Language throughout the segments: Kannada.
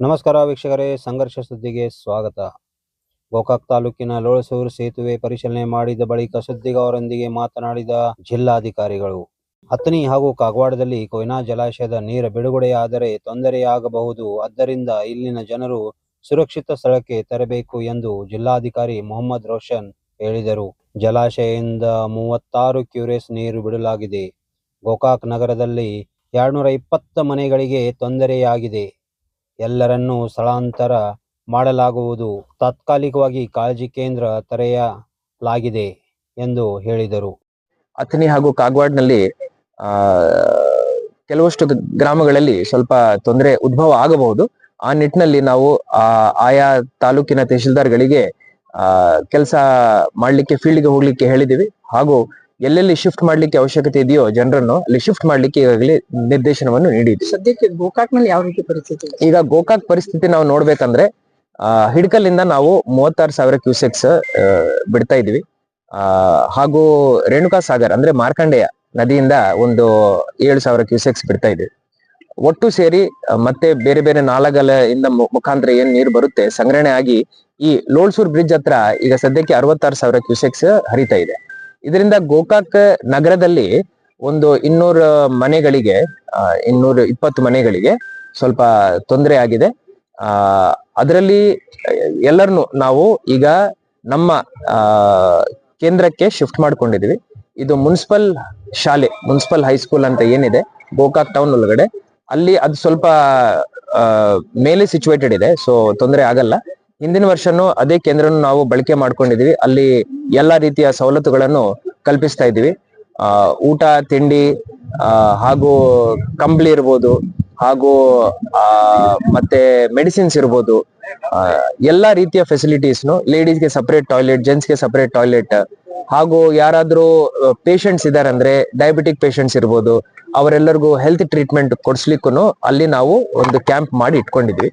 ನಮಸ್ಕಾರ ವೀಕ್ಷಕರೇ, ಸಂಘರ್ಷ ಸುದ್ದಿಗೆ ಸ್ವಾಗತ. ಗೋಕಾಕ್ ತಾಲೂಕಿನ ಲೋಳಸೂರು ಸೇತುವೆ ಪರಿಶೀಲನೆ ಮಾಡಿದ ಬಳಿಕ ಸುದ್ದಿಗಾರರೊಂದಿಗೆ ಮಾತನಾಡಿದ ಜಿಲ್ಲಾಧಿಕಾರಿಗಳು ಹತ್ತನಿ ಹಾಗೂ ಕಾಗವಾಡದಲ್ಲಿ ಕೊಯ್ನಾ ಜಲಾಶಯದ ನೀರು ಬಿಡುಗಡೆಯಾದರೆ ತೊಂದರೆಯಾಗಬಹುದು, ಆದ್ದರಿಂದ ಇಲ್ಲಿನ ಜನರು ಸುರಕ್ಷಿತ ಸ್ಥಳಕ್ಕೆ ತರಬೇಕು ಎಂದು ಜಿಲ್ಲಾಧಿಕಾರಿ ಮೊಹಮ್ಮದ್ ರೋಷನ್ ಹೇಳಿದರು. ಜಲಾಶಯದಿಂದ ಮೂವತ್ತಾರು ಕ್ಯೂರೆಸ್ ನೀರು ಬಿಡಲಾಗಿದೆ. ಗೋಕಾಕ್ ನಗರದಲ್ಲಿ ಎರಡ್ನೂರ ಇಪ್ಪತ್ತ ಮನೆಗಳಿಗೆ ತೊಂದರೆಯಾಗಿದೆ. ಎಲ್ಲರನ್ನೂ ಸ್ಥಳಾಂತರ ಮಾಡಲಾಗುವುದು. ತಾತ್ಕಾಲಿಕವಾಗಿ ಕಾಳಜಿ ಕೇಂದ್ರ ತೆರೆಯಲಾಗಿದೆ ಎಂದು ಹೇಳಿದರು. ಅಥಣಿ ಹಾಗೂ ಕಾಗವಾಡ್ನಲ್ಲಿ, ಆ, ಕೆಲವಷ್ಟು ಗ್ರಾಮಗಳಲ್ಲಿ ಸ್ವಲ್ಪ ತೊಂದರೆ ಉದ್ಭವ ಆಗಬಹುದು. ಆ ನಿಟ್ಟಿನಲ್ಲಿ ನಾವು ಆಯಾ ತಾಲೂಕಿನ ತಹಶೀಲ್ದಾರ್ಗಳಿಗೆ, ಆ, ಕೆಲಸ ಮಾಡ್ಲಿಕ್ಕೆ, ಫೀಲ್ಡ್ಗೆ ಹೋಗ್ಲಿಕ್ಕೆ ಹೇಳಿದ್ದೀವಿ. ಹಾಗೂ ಎಲ್ಲೆಲ್ಲಿ ಶಿಫ್ಟ್ ಮಾಡ್ಲಿಕ್ಕೆ ಅವಶ್ಯಕತೆ ಇದೆಯೋ ಜನರನ್ನು ಅಲ್ಲಿ ಶಿಫ್ಟ್ ಮಾಡ್ಲಿಕ್ಕೆ ಈಗಾಗಲೇ ನಿರ್ದೇಶನವನ್ನು ನೀಡಿದ್ವಿ ಸದ್ಯಕ್ಕೆ ಗೋಕಾಕ್ನಲ್ಲಿ ಯಾವ ರೀತಿ ಪರಿಸ್ಥಿತಿ? ಈಗ ಗೋಕಾಕ್ ಪರಿಸ್ಥಿತಿ ನಾವು ನೋಡ್ಬೇಕಂದ್ರೆ ಹಿಡ್ಕಲ್ಲಿಂದ ನಾವು ಮೂವತ್ತಾರು ಸಾವಿರ ಕ್ಯೂಸೆಕ್ಸ್ ಬಿಡ್ತಾ ಇದೀವಿ ಆ ಹಾಗೂ ರೇಣುಕಾ ಸಾಗರ್ ಅಂದ್ರೆ ಮಾರ್ಕಂಡೇಯ ನದಿಯಿಂದ ಒಂದು ಏಳು ಸಾವಿರ ಕ್ಯೂಸೆಕ್ಸ್ ಬಿಡ್ತಾ ಇದೀವಿ ಒಟ್ಟು ಸೇರಿ ಮತ್ತೆ ಬೇರೆ ಬೇರೆ ನಾಲಗಲ ಇಂದ ಮು- ಮುಖಾಂತರ ಏನ್ ನೀರು ಬರುತ್ತೆ ಸಂಗ್ರಹಣೆ ಆಗಿ ಈ ಲೋಳ್ಸೂರ್ ಬ್ರಿಡ್ಜ್ ಹತ್ರ ಈಗ ಸದ್ಯಕ್ಕೆ ಅರವತ್ತಾರು ಸಾವಿರ ಕ್ಯೂಸೆಕ್ಸ್ ಹರಿತಾ ಇದೆ. ಇದರಿಂದ ಗೋಕಾಕ್ ನಗರದಲ್ಲಿ ಒಂದು ಇನ್ನೂರ ಮನೆಗಳಿಗೆ ಇನ್ನೂರ ಇಪ್ಪತ್ತು ಮನೆಗಳಿಗೆ ಸ್ವಲ್ಪ ತೊಂದರೆ ಆಗಿದೆ. ಅದರಲ್ಲಿ ಎಲ್ಲರನ್ನು ನಾವು ಈಗ ನಮ್ಮ ಕೇಂದ್ರಕ್ಕೆ ಶಿಫ್ಟ್ ಮಾಡ್ಕೊಂಡಿದೀವಿ ಇದು ಮುನ್ಸಿಪಲ್ ಶಾಲೆ, ಮುನ್ಸಿಪಲ್ ಹೈಸ್ಕೂಲ್ ಅಂತ ಏನಿದೆ, ಗೋಕಾಕ್ ಟೌನ್ ಒಳಗಡೆ. ಅಲ್ಲಿ ಅದು ಸ್ವಲ್ಪ ಮೇಲೆ ಸಿಚುವೇಟೆಡ್ ಇದೆ ಸೊ ತೊಂದರೆ ಆಗಲ್ಲ. ಹಿಂದಿನ ವರ್ಷನೂ ಅದೇ ಕೇಂದ್ರನು ನಾವು ಬಳಕೆ ಮಾಡ್ಕೊಂಡಿದೀವಿ. ಅಲ್ಲಿ ಎಲ್ಲಾ ರೀತಿಯ ಸವಲತ್ತುಗಳನ್ನು ಕಲ್ಪಿಸ್ತಾ ಇದ್ದೀವಿ. ಊಟ, ತಿಂಡಿ ಹಾಗೂ ಕಂಬಳಿ ಇರ್ಬೋದು, ಹಾಗೂ ಮತ್ತೆ ಮೆಡಿಸಿನ್ಸ್ ಇರ್ಬೋದು. ಎಲ್ಲಾ ರೀತಿಯ ಫೆಸಿಲಿಟೀಸ್ನು ಲೇಡೀಸ್ಗೆ ಸಪ್ರೇಟ್ ಟಾಯ್ಲೆಟ್ ಜೆಂಟ್ಸ್ಗೆ ಸಪ್ರೇಟ್ ಟಾಯ್ಲೆಟ್ ಹಾಗೂ ಯಾರಾದ್ರೂ ಪೇಷಂಟ್ಸ್ ಇದಾರೆ ಅಂದ್ರೆ ಡಯಾಬಿಟಿಕ್ ಪೇಷಂಟ್ಸ್ ಇರ್ಬೋದು, ಅವರೆಲ್ಲರಿಗೂ ಹೆಲ್ತ್ ಟ್ರೀಟ್ಮೆಂಟ್ ಕೊಡ್ಸ್ಲಿಕ್ಕೂ ಅಲ್ಲಿ ನಾವು ಒಂದು ಕ್ಯಾಂಪ್ ಮಾಡಿ ಇಟ್ಕೊಂಡಿದ್ವಿ.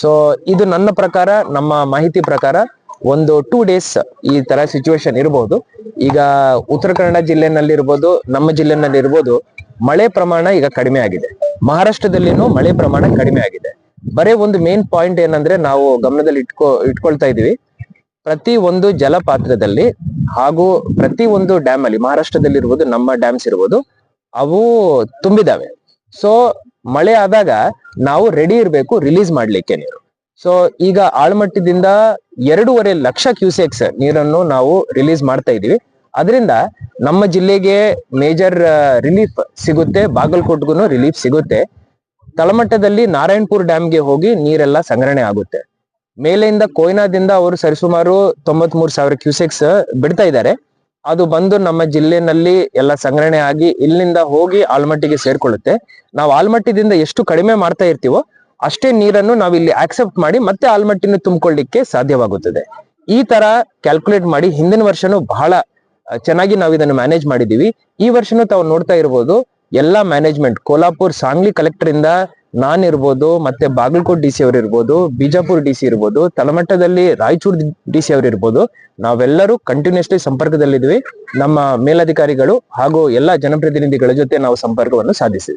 ಸೊ ಇದು ನನ್ನ ಪ್ರಕಾರ, ನಮ್ಮ ಮಾಹಿತಿ ಪ್ರಕಾರ ಒಂದು ಟೂ ಡೇಸ್ ಈ ತರ ಸಿಚುವೇಶನ್ ಇರಬಹುದು ಈಗ ಉತ್ತರ ಕನ್ನಡ ಜಿಲ್ಲೆನಲ್ಲಿ ಇರ್ಬೋದು, ನಮ್ಮ ಜಿಲ್ಲೆನಲ್ಲಿ ಇರ್ಬೋದು, ಮಳೆ ಪ್ರಮಾಣ ಈಗ ಕಡಿಮೆ ಆಗಿದೆ. ಮಹಾರಾಷ್ಟ್ರದಲ್ಲಿನೂ ಮಳೆ ಪ್ರಮಾಣ ಕಡಿಮೆ ಆಗಿದೆ. ಬರೇ ಒಂದು ಮೇನ್ ಪಾಯಿಂಟ್ ಏನಂದ್ರೆ ನಾವು ಗಮನದಲ್ಲಿ ಇಟ್ಕೊ, ಇಟ್ಕೊಳ್ತಾ ಇದೀವಿ ಪ್ರತಿ ಒಂದು ಜಲಪಾತ್ರದಲ್ಲಿ ಹಾಗೂ ಪ್ರತಿ ಒಂದು ಡ್ಯಾಮ್ ಅಲ್ಲಿ ಮಹಾರಾಷ್ಟ್ರದಲ್ಲಿ ಇರುವುದು ನಮ್ಮ ಡ್ಯಾಮ್ಸ್ ಇರ್ಬೋದು, ಅವು ತುಂಬಿದಾವೆ. ಸೊ ಮಳೆ ಆದಾಗ ನಾವು ರೆಡಿ ಇರಬೇಕು ರಿಲೀಸ್ ಮಾಡ್ಲಿಕ್ಕೆ ನೀರು. ಸೊ ಈಗ ಆಳ್ಮಟ್ಟದಿಂದ ಎರಡೂವರೆ ಲಕ್ಷ ಕ್ಯೂಸೆಕ್ಸ್ ನೀರನ್ನು ನಾವು ರಿಲೀಸ್ ಮಾಡ್ತಾ ಇದೀವಿ ಅದರಿಂದ ನಮ್ಮ ಜಿಲ್ಲೆಗೆ ಮೇಜರ್ ರಿಲೀಫ್ ಸಿಗುತ್ತೆ, ಬಾಗಲಕೋಟ್ಗೂ ರಿಲೀಫ್ ಸಿಗುತ್ತೆ. ತಳಮಟ್ಟದಲ್ಲಿ ನಾರಾಯಣಪುರ್ ಡ್ಯಾಮ್ಗೆ ಹೋಗಿ ನೀರೆಲ್ಲ ಸಂಗ್ರಹಣೆ ಆಗುತ್ತೆ. ಮೇಲೆಯಿಂದ ಕೊಯ್ನಾದಿಂದ ಅವರು ಸರಿಸುಮಾರು ತೊಂಬತ್ ಮೂರು ಸಾವಿರ ಕ್ಯೂಸೆಕ್ಸ್ ಬಿಡ್ತಾ ಇದ್ದಾರೆ. ಅದು ಬಂದು ನಮ್ಮ ಜಿಲ್ಲೆನಲ್ಲಿ ಎಲ್ಲ ಸಂಗ್ರಹಣೆ ಆಗಿ ಇಲ್ಲಿಂದ ಹೋಗಿ ಆಲ್ಮಟ್ಟಿಗೆ ಸೇರ್ಕೊಳ್ಳುತ್ತೆ. ನಾವು ಆಲ್ಮಟ್ಟಿದಿಂದ ಎಷ್ಟು ಕಡಿಮೆ ಮಾಡ್ತಾ ಇರ್ತೀವೋ ಅಷ್ಟೇ ನೀರನ್ನು ನಾವು ಇಲ್ಲಿ ಆಕ್ಸೆಪ್ಟ್ ಮಾಡಿ ಮತ್ತೆ ಆಲ್ಮಟ್ಟಿನ ತುಂಬಿಕೊಳ್ಳಿಕ್ಕೆ ಸಾಧ್ಯವಾಗುತ್ತದೆ. ಈ ತರ ಕ್ಯಾಲ್ಕುಲೇಟ್ ಮಾಡಿ ಹಿಂದಿನ ವರ್ಷನೂ ಬಹಳ ಚೆನ್ನಾಗಿ ನಾವು ಇದನ್ನು ಮ್ಯಾನೇಜ್ ಮಾಡಿದೀವಿ ಈ ವರ್ಷನೂ ತಾವು ನೋಡ್ತಾ ಇರ್ಬೋದು, ಎಲ್ಲಾ ಮ್ಯಾನೇಜ್ಮೆಂಟ್ ಕೋಲ್ಹಾಪುರ್, ಸಾಂಗ್ಲಿ ಕಲೆಕ್ಟರ್ ಇಂದ ನಾನ್ ಇರ್ಬೋದು, ಮತ್ತೆ ಬಾಗಲಕೋಟ್ ಡಿ ಸಿ ಅವರು ಇರ್ಬೋದು, ಬಿಜಾಪುರ್ ಡಿ ಸಿ ಇರ್ಬೋದು, ತಳಮಟ್ಟದಲ್ಲಿ ರಾಯಚೂರು ಡಿ ಸಿ ಅವರು ಇರ್ಬೋದು, ನಾವೆಲ್ಲರೂ ಕಂಟಿನ್ಯೂಸ್ಲಿ ಸಂಪರ್ಕದಲ್ಲಿದ್ವಿ. ನಮ್ಮ ಮೇಲಧಿಕಾರಿಗಳು ಹಾಗೂ ಎಲ್ಲಾ ಜನಪ್ರತಿನಿಧಿಗಳ ಜೊತೆ ನಾವು ಸಂಪರ್ಕವನ್ನು ಸಾಧಿಸಿದ್ವಿ.